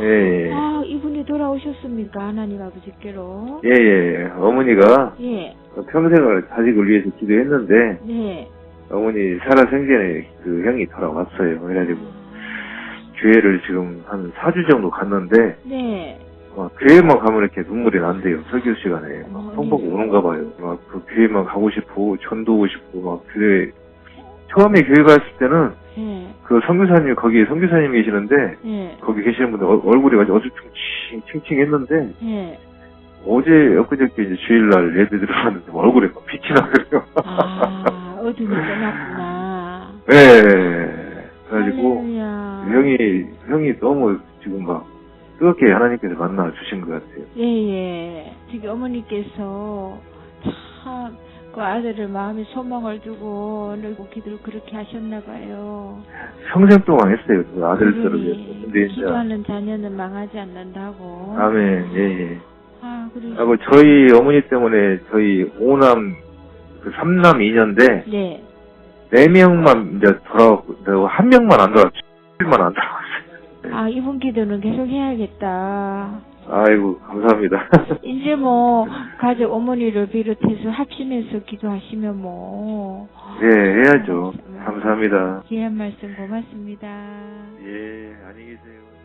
예, 예. 아, 이분이 돌아오셨습니까? 하나님 아버지께로. 예, 예. 어머니가 예, 평생을 자식을 위해서 기도했는데, 네. 어머니 살아생전에 그 형이 돌아왔어요. 그래가지고, 교회를 지금 한 4주 정도 갔는데, 네. 막 교회만 가면 이렇게 눈물이 난대요. 설교 시간에. 어, 막 성복 예. 오는가 봐요. 막 그 교회만 가고 싶고, 전도하고 싶고, 막 교회, 처음에 교회 갔을 때는 예, 그 선교사님, 거기 선교사님 계시는데, 예, 거기 계시는 분들 얼- 얼굴이 아주 어두충칭, 칭칭했는데, 예. 어제, 엊그저께 이제 주일날 예배 들어갔는데 얼굴에 막 빛이 나더라고요. 아, 어둠이 떠났구나. 예. 그래가지고, 할렐루야. 형이, 형이 너무 지금 막, 뜨겁게 하나님께서 만나 주신 것 같아요. 예, 예. 지금 어머니께서 참, 그 아들을 마음에 소망을 두고 늘고 기도를 그렇게 하셨나 봐요. 평생 동안 했어요. 그 아들들을 위해서. 근데 이제, 기도하는 자녀는 망하지 않는다고. 아멘, 예, 예. 아, 그래. 하고 저희 어머니 때문에 저희 오남, 그 삼남 이녀인데, 네. 네 명만 이제 돌아왔고, 한 명만 안 돌아왔어요. 만안 돌아왔어요. 아, 이분 기도는 계속 해야겠다. 아이고, 감사합니다. 이제 뭐, 가족 어머니를 비롯해서 합심해서 기도하시면 뭐. 예, 해야죠. 감사합니다. 귀한 말씀 고맙습니다. 예, 안녕히 계세요.